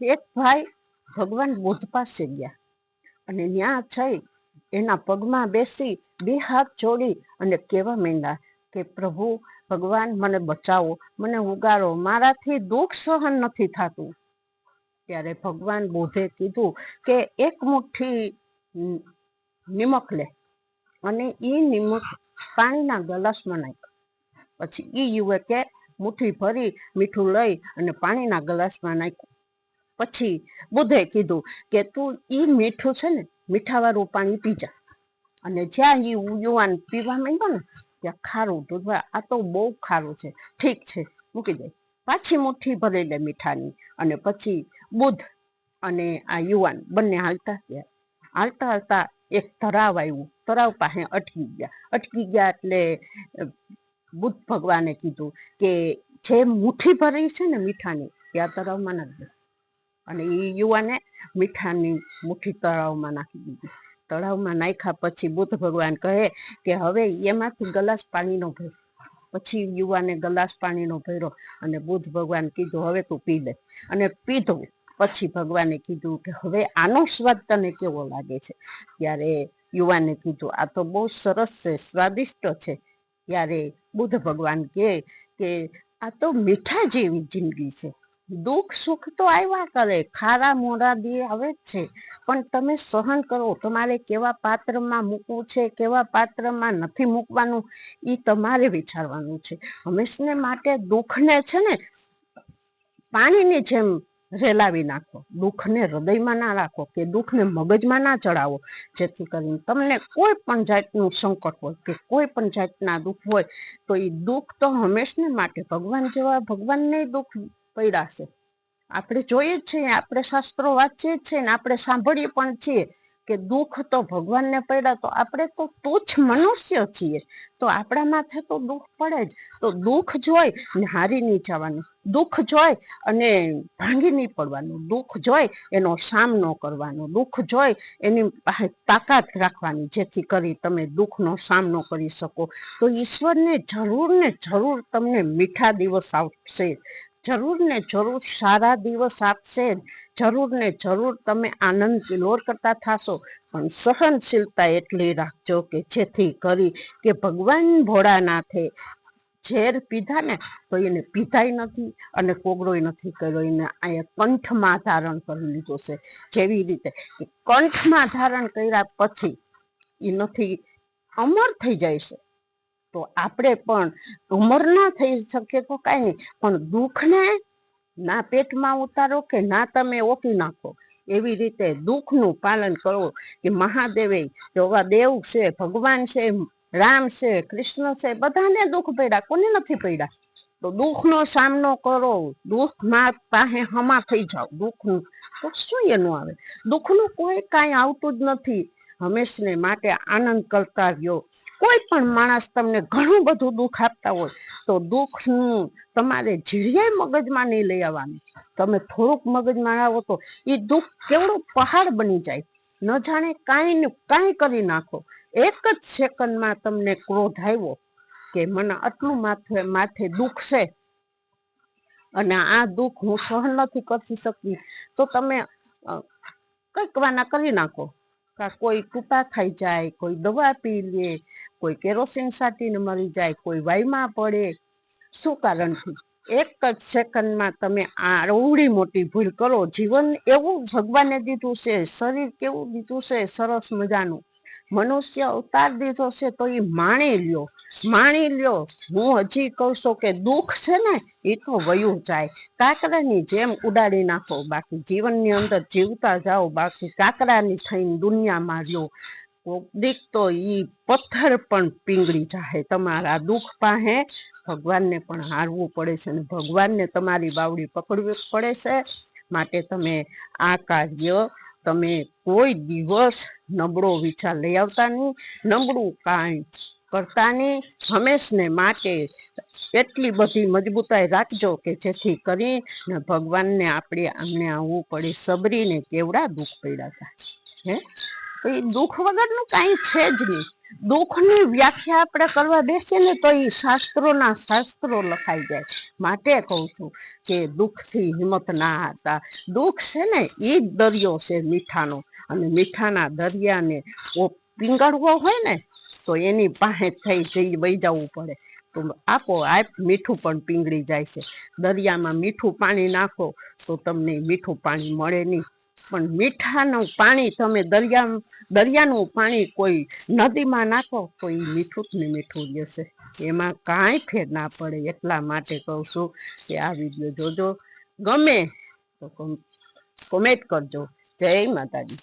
એક ભાઈ ભગવાન બુદ્ધ પાસે ગયા અને ત્યાં જઈ એના પગમાં બેસી બે હાથ જોડી અને કહેવા માંડ્યા કે, પ્રભુ, ભગવાન મને બચાવો, મને ઉગારો મારાથી દુઃખ સહન નથી થતું. ત્યારે ભગવાન બુદ્ધે કીધું કે, એક મુઠ્ઠી નિમક લે. અને એ નિમક પાણીના ગલાસમાં નાખ પછી એ યુવકે મુઠ્ઠી ભરી મીઠું લઈ અને પાણીના ગ્લાસમાં નાખ્યું. પછી બુદ્ધે કીધું કે તું ઈ મીઠું છે ને, મીઠાવાળું પાણી પીજા અને જ્યાં ઈ યુવાન પીવા માંડ્યો ને, ત્યાં ખારું દૂધ આ તો બહુ ખારું છે. ઠીક છે, મૂકી દે. પાછી મુઠ્ઠી ભરી લે મીઠાની અને પછી બુદ્ધ અને આ યુવાન બંને હાલતા ગયા. હાલતા હાલતા એક તળાવ આવ્યું. તળાવ પાસે અટકી ગયા. અટકી ગયા એટલે બુદ્ધ ભગવાને કીધું કે જે મુઠ્ઠી ભરી છે ને મીઠાની, એ આ તળાવમાં નાખી દે. અને એ યુવાને મીઠાની મુઠ્ઠી તળાવમાં નાખી દીધી. તળાવમાં નાખ્યા પછી બુદ્ધ ભગવાન કહે કે હવે એમાંથી ગલાસ પાણીનો ભર. પછી યુવાને ગલાસ પાણીનો ભર્યો અને બુદ્ધ ભગવાન કીધું, હવે તું પી લે. અને પીધું. પછી ભગવાને કીધું કે, હવે આનો સ્વાદ તને કેવો લાગે છે? ત્યારે યુવાને કીધું, આ તો બહુ સરસ છે, સ્વાદિષ્ટ છે. ત્યારે બુદ્ધ ભગવાન કહે કે, આ તો મીઠા જેવી જિંદગી છે. દુઃખ સુખ તો આવ્યા કરે, ખારા મોડા દી આવે જ છે. પણ તમે સહન કરો, તમારે કેવા પાત્રમાં મૂકવું છે, કેવા પાત્રમાં નથી મૂકવાનું એ તમારે વિચારવાનું છે. હંમેશને માટે દુઃખને છે ને, પાણીની જેમ રેલાવી નાખો. દુઃખને હૃદયમાં ના રાખો કે દુઃખને મગજમાં ના ચડાવો. જેથી કરીને તમને કોઈ પણ જાતનું સંકટ હોય કે કોઈ પણ જાતના દુઃખ હોય, તો એ દુઃખ તો હંમેશને માટે ભગવાન જેવા ભગવાનને દુઃખ પડ્યા આપણે જોઈએ છીએ, આપણે શાસ્ત્રો વાંચીએ છીએ ને આપણે સાંભળીએ પણ છીએ કે દુઃખ તો ભગવાનને પડ્યા, તો આપણે તો તુચ્છ મનુષ્ય છીએ. તો આપણા માથે તો દુઃખ પડે જ. તો દુઃખ જોઈ ને હારી નહીં જવાનું. દુઃખ જોઈ અને ભાંગી નહીં પડવાનું. દુઃખ જોઈ એનો સામનો કરવાનો. દુઃખ જોઈ એની તાકાત રાખવાની, જેથી કરી તમે દુઃખનો સામનો કરી શકો. તો ઈશ્વરને જરૂર ને જરૂર તમને મીઠા દિવસ આવશે જરૂર ને જરૂર સારા દિવસ આપશે. જરૂર ને જરૂર તમે આનંદ કિલોર કરતા થશો. પણ સહનશીલતા એટલી રાખજો કે જેથી કરી કે ભગવાન ભોળાનાથે ઝેર પીધા ને તો એને પીધાય નથી અને કોગળોય નથી કર્યો. એને અહીંયા કંઠમાં ધારણ કરી લીધો છે. જેવી રીતે કંઠમાં ધારણ કર્યા પછી એ નથી, અમર થઈ જાય છે. તો આપણે પણ ઉંમર ના થઈ શકે તો કાંઈ નહીં, પણ દુઃખને ના પેટમાં ઉતારો કે ના તમે ઓકી નાખો. એવી રીતે દુઃખનું પાલન કરો કે મહાદેવે જોવા દેવ છે, ભગવાન છે, રામ છે, કૃષ્ણ છે, બધાને દુઃખ પડ્યા, કોને નથી પડ્યા? તો દુઃખનો સામનો કરો. દુઃખમાં પાસે હમા થઈ જાઓ. દુઃખનું તો શું એનું આવે? દુઃખનું કોઈ કાંઈ આવતું જ નથી. હંમેશને માટે આનંદ કરતા રહ્યો. કોઈ પણ માણસ તમને ઘણું બધું દુઃખ આપતા હોય તો દુઃખનું તમારે જીરિયાય મગજમાં નહીં લઈ આવવાનું. તમે થોડુંક મગજમાં આવો તો એ દુઃખ કેવડો પહાડ બની જાય. ન જાણે કાંઈ કાંઈ કરી નાખો. એક જ સેકન્ડમાં તમને ક્રોધ આવ્યો. કે મને આટલું માથે માથે દુઃખ છે. અને આ દુઃખ હું સહન નથી કરી શકતી. તો તમે કંઈક વાના કરી નાખો. કોઈ કૂપા ખાઈ જાય, કોઈ દવા પી લે, કોઈ કેરોસીન સાટીને મરી જાય, કોઈ વાયમાં પડે. શું કારણથી એક જ સેકન્ડમાં તમે આ રૌડી મોટી ભૂલ કરો. જીવન એવું ભગવાને દીધું છે, શરીર કેવું દીધું છે, સરસ મજાનું. મનુષ્ય અવતાર દીધો છે તો એ માણી લ્યો. માણી લ્યો. હું હજી કહું છું કે દુઃખ છે ને એ તો વયું જાય. કાકરાની જેમ ઉડાડી નાખો બાકી. જીવનની અંદર જીવતા જાઓ બાકી. કાકરાની થઈને દુનિયામાં રહ્યો કોક તો એ પથ્થર પણ પીંગળી જાય તમારા દુઃખ પાસે ભગવાનને પણ હારવું પડે છે અને ભગવાનને તમારી બાવડી પકડવી પડે છે. માટે તમે આ કાર્ય તમે કોઈ દિવસ નબળો વિચાર લઈ આવતા નહીં, નબળું કાંઈ કરતા નહીં. હંમેશને માટે એટલી બધી મજબૂતાઈ રાખજો કે જેથી કરી ને ભગવાનને આપણે આમને આવવું પડે. સબરીને કેવડા દુઃખ પડ્યા હતા? હે? એ દુઃખ વગરનું કાંઈ છે જ નહીં. દુઃખની વ્યાખ્યા આપણે કરવા બેસીએ ને તો એ શાસ્ત્રોના શાસ્ત્રો લખાઈ જાય. માટે કહું છું કે દુઃખથી હિંમત ના હતા દુઃખ છે ને એ જ દરિયો છે મીઠાનો. અને મીઠાના દરિયાને ઓ પીંગળવો હોય ને તો એની પાસે થઈ જઈ વહી જવું પડે. તો આપો આપ મીઠું પણ પીંગળી જાય છે. દરિયામાં મીઠું પાણી નાખો તો તમને મીઠું પાણી મળે નહીં. પણ મીઠાનું પાણી તમે દરિયા દરિયાનું પાણી કોઈ નદીમાં નાખો, તો એ મીઠું જ ને મીઠું જશે એમાં કાંઈ ફેર ના પડે, એટલા માટે કહું છું કે આ વીડિયો જોજો. ગમે તો કોમેન્ટ કરજો. જય માતાજી.